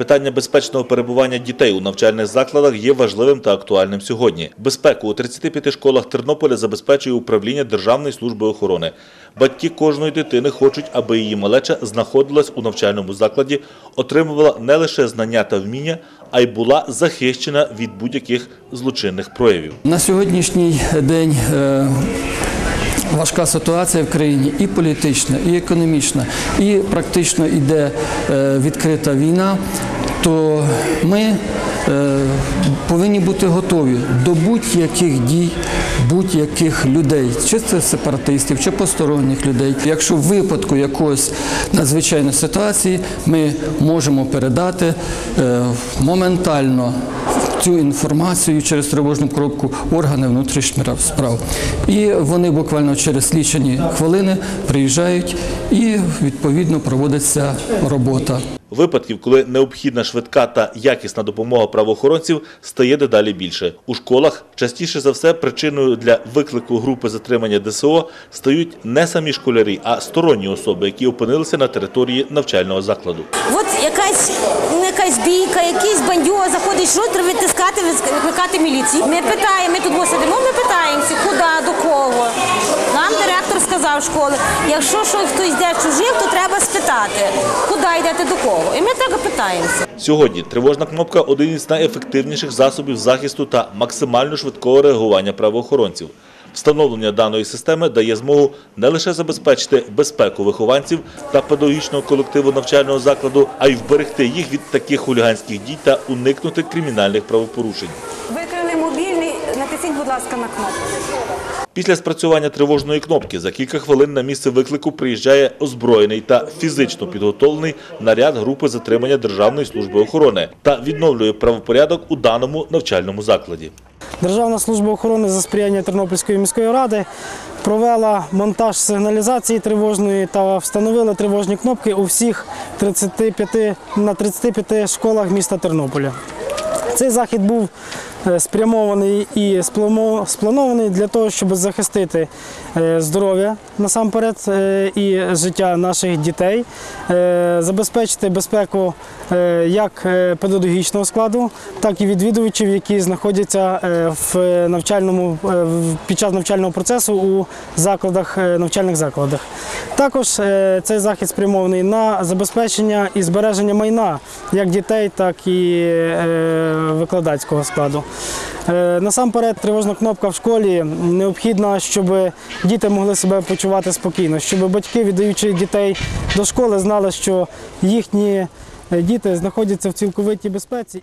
Питання безпечного перебування дітей у навчальних закладах є важливим та актуальним сьогодні. Безпеку у 35 школах Тернополя забезпечує управління Державної служби охорони. Батьки кожної дитини хочуть, аби її малеча знаходилась у навчальному закладі, отримувала не лише знання та вміння, а й була захищена від будь-яких злочинних проявів. На сьогоднішній день е, важка ситуація в країні і політична, і економічна, і практично йде е, відкрита війна. То ми е, повинні бути готові до будь-яких дій, будь-яких людей, чи це сепаратистів, чи посторонніх людей. Якщо в випадку якоїсь надзвичайної ситуації ми можемо передати е, моментально цю інформацію через тривожну коробку органи внутрішніх справ. І вони буквально через лічені хвилини приїжджають і відповідно проводиться робота. Випадків, коли необхідна швидка та якісна допомога правоохоронців, стає дедалі більше. У школах частіше за все причиною для виклику групи затримання ДСО стають не самі школярі, а сторонні особи, які опинилися на території навчального закладу. От якась ну, якась бійка, якийсь бандюга заходить, що треба відтискати, викликати міліцію. Ми питаємо, ми тут сидимо, ми питаємося, куди, до кого. Нам директор сказав школи, якщо що хтось йде чужих, то треба спитати, куди йдете до кого. І ми так питаємося. Сьогодні тривожна кнопка один із найефективніших засобів захисту та максимально швидкого реагування правоохоронців. Встановлення даної системи дає змогу не лише забезпечити безпеку вихованців та педагогічного колективу навчального закладу, а й вберегти їх від таких хуліганських дій та уникнути кримінальних правопорушень. Викрили мобільний, натисніть, будь ласка, на кнопку. Після спрацювання тривожної кнопки за кілька хвилин на місце виклику приїжджає озброєний та фізично підготовлений наряд групи затримання Державної служби охорони та відновлює правопорядок у даному навчальному закладі. Державна служба охорони за сприяння Тернопільської міської ради провела монтаж сигналізації тривожної та встановила тривожні кнопки у всіх 35, на 35 школах міста Тернополя. Цей захід був спрямований і спланований для того, щоб захистити е, здоров'я насамперед е, і життя наших дітей, е, забезпечити безпеку е, як е, педагогічного складу, так і відвідувачів, які знаходяться е, в навчальному е, під час навчального процесу у закладах е, навчальних закладах. Також е, цей захід спрямований на забезпечення і збереження майна як дітей, так і е, викладацького складу. Е, Насамперед, тривожна кнопка в школі необхідна, щоб діти могли себе почувати спокійно, щоб батьки, віддаючи дітей до школи, знали, що їхні е, діти знаходяться в цілковитій безпеці.